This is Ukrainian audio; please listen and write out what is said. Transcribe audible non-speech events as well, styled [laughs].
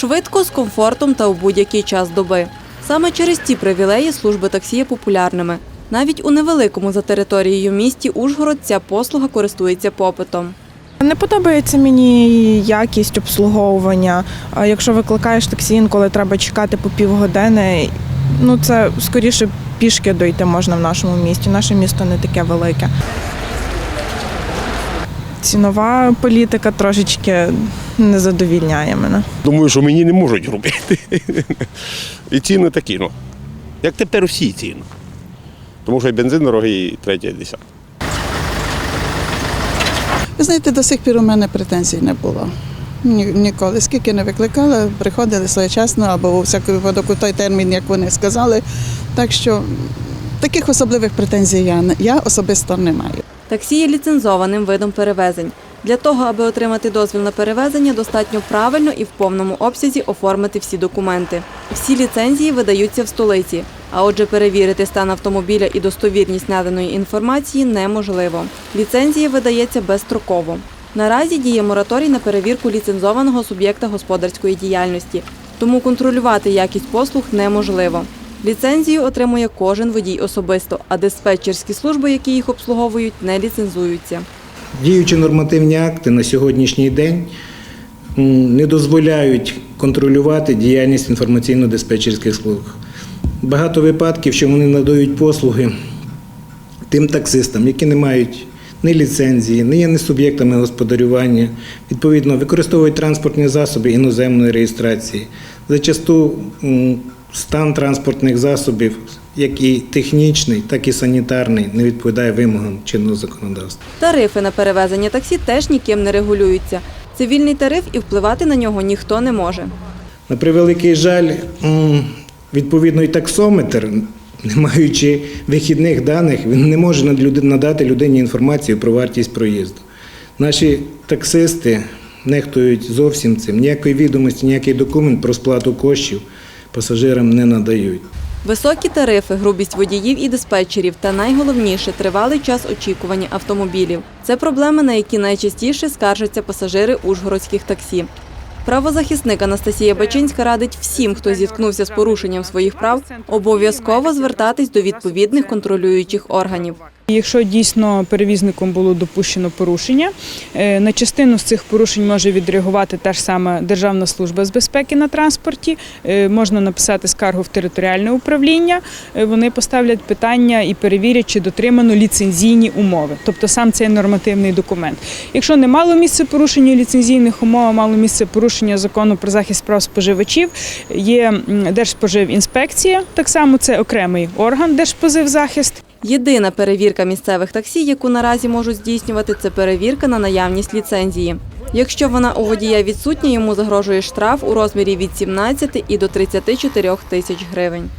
Швидко, з комфортом та у будь-який час доби. Саме через ці привілеї служби таксі є популярними. Навіть у невеликому за територією місті Ужгород ця послуга користується попитом. Не подобається мені якість обслуговування. Якщо викликаєш таксі, інколи треба чекати по півгодини. Ну це скоріше пішки дойти можна в нашому місті. Наше місто не таке велике. Цінова політика трошечки не задовільняє мене. Думаю, що мені не можуть робити. [laughs] І ціни такі, ну. Як тепер всі ціни. Тому що і бензин дорогий, і третє, і десяте. Ви знаєте, до сих пір у мене претензій не було. Ні, ніколи. Скільки не викликали, приходили своєчасно або у всякому випадку в той термін, як вони сказали. Так що таких особливих претензій я, я особисто не маю. Таксі є ліцензованим видом перевезень. Для того, аби отримати дозвіл на перевезення, достатньо правильно і в повному обсязі оформити всі документи. Всі ліцензії видаються в столиці, а отже, перевірити стан автомобіля і достовірність наданої інформації неможливо. Ліцензія видається безстроково. Наразі діє мораторій на перевірку ліцензованого суб'єкта господарської діяльності, тому контролювати якість послуг неможливо. Ліцензію отримує кожен водій особисто, а диспетчерські служби, які їх обслуговують, не ліцензуються. Діючі нормативні акти на сьогоднішній день не дозволяють контролювати діяльність інформаційно-диспетчерських служб. Багато випадків, що вони надають послуги тим таксистам, які не мають ні ліцензії, не є не суб'єктами господарювання, відповідно, використовують транспортні засоби іноземної реєстрації. Зачасту стан транспортних засобів, як і технічний, так і санітарний, не відповідає вимогам чинного законодавства. Тарифи на перевезення таксі теж ніким не регулюються. Цивільний тариф і впливати на нього ніхто не може. На превеликий жаль, відповідно і таксометр, не маючи вихідних даних, він не може надати людині інформацію про вартість проїзду. Наші таксисти нехтують зовсім цим. Ніякої відомості, ніякий документ про сплату коштів пасажирам не надають. Високі тарифи, грубість водіїв і диспетчерів та найголовніше тривалий час очікування автомобілів. Це проблеми, на які найчастіше скаржаться пасажири ужгородських таксі. Правозахисник Анастасія Бачинська радить всім, хто зіткнувся з порушенням своїх прав, обов'язково звертатись до відповідних контролюючих органів. Якщо дійсно перевізником було допущено порушення, е, на частину з цих порушень може відреагувати та ж сама Державна служба з безпеки на транспорті. Е, Можна написати скаргу в територіальне управління. Е, Вони поставлять питання і перевірять, чи дотримано ліцензійні умови, тобто сам цей нормативний документ. Якщо не мало місце порушення ліцензійних умов, а мало місце порушення закону про захист прав споживачів, є Держспоживінспекція, так само це окремий орган Держпозивзахист. Єдина перевірка місцевих таксі, яку наразі можуть здійснювати, це перевірка на наявність ліцензії. Якщо вона у водія відсутня, йому загрожує штраф у розмірі від 17 і до 34 тисяч гривень.